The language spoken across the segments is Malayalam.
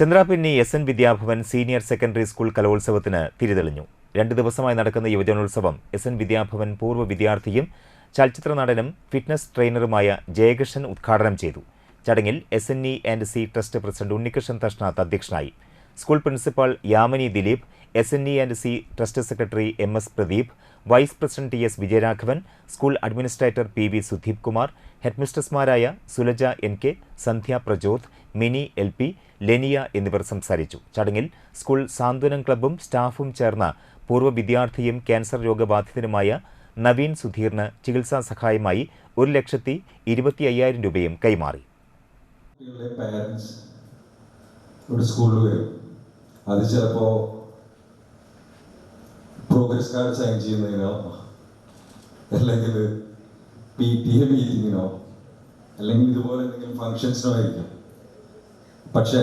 Chandrappinny S N Vidyabhavan senior secondary school കലോത്സവത്തിന് തിരിതെളിഞ്ഞു. രണ്ട് ദിവസമായി നടക്കുന്ന യുവജനോത്സവം എസ് എൻ വിദ്യാഭവൻ പൂർവ വിദ്യാർത്ഥിയും ചലച്ചിത്ര നടനും ഫിറ്റ്നസ് ട്രെയിനറുമായ ജയകൃഷ്ണൻ ഉദ്ഘാടനം ചെയ്തു. ചടങ്ങിൽ S N E and C trust president Unnikrishnan Thashnath അധ്യക്ഷനായി. School principal Yamini Dileep S N E and C trust secretary M S Pradeep vice president T S Vijayaraghavan school administrator P V Sudheep Kumar ഹെഡ്മിസ്ട്രസ്മാരായ Sulaja N K Sandhya Prajoth Mini L P Lenia എന്നിവർ സംസാരിച്ചു. ചടങ്ങിൽ സ്കൂൾ സാന്ത്വനം ക്ലബ്ബും സ്റ്റാഫും ചേർന്ന പൂർവ വിദ്യാർത്ഥിയും ക്യാൻസർ രോഗബാധിതനുമായ നവീൻ സുധീറിന് ചികിത്സാ സഹായമായി ഒരു ലക്ഷത്തി ഇരുപത്തി അയ്യായിരം രൂപയും കൈമാറി. അത് ചിലപ്പോൾ പ്രോഗ്രസ് കാർഡ് സൈൻ ചെയ്യുന്നതിനോ അല്ലെങ്കിൽ പി ടി എ മീറ്റിങ്ങിനോ അല്ലെങ്കിൽ ഇതുപോലെ എന്തെങ്കിലും ഫങ്ഷൻസിനോ ആയിരിക്കും. പക്ഷേ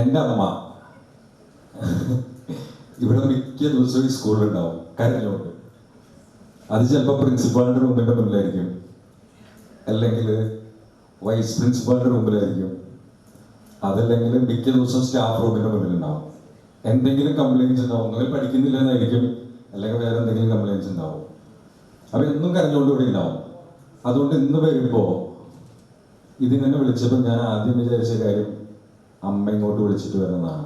എന്റെ അമ്മ ഇവിടെ മിക്ക ദിവസവും ഈ സ്കൂളിലുണ്ടാവും കരഞ്ഞുകൊണ്ട്. അത് ചിലപ്പോൾ പ്രിൻസിപ്പാളിന്റെ റൂമിന്റെ മുന്നിലായിരിക്കും. അല്ലെങ്കിൽ വൈസ് പ്രിൻസിപ്പാളിന്റെ റൂമിലായിരിക്കും അതല്ലെങ്കിൽ മിക്ക ദിവസം സ്റ്റാഫ് റൂമിന്റെ മുന്നിലുണ്ടാവും. എന്തെങ്കിലും കംപ്ലൈൻസ് ഉണ്ടാവും. ഒന്നുകിൽ പഠിക്കുന്നില്ല എന്നായിരിക്കും അല്ലെങ്കിൽ വേറെ എന്തെങ്കിലും കംപ്ലൈൻസ് ഉണ്ടാവും. അപ്പൊ എന്നും കരഞ്ഞുകൊണ്ട് ഉണ്ടാവും. അതുകൊണ്ട് ഇന്ന് വരുമ്പോ ഇതിങ്ങനെ വിളിച്ചപ്പോൾ ഞാൻ ആദ്യം വിചാരിച്ച കാര്യം അമ്മ ഇങ്ങോട്ട് വിളിച്ചിട്ട് വരുന്നതാണ്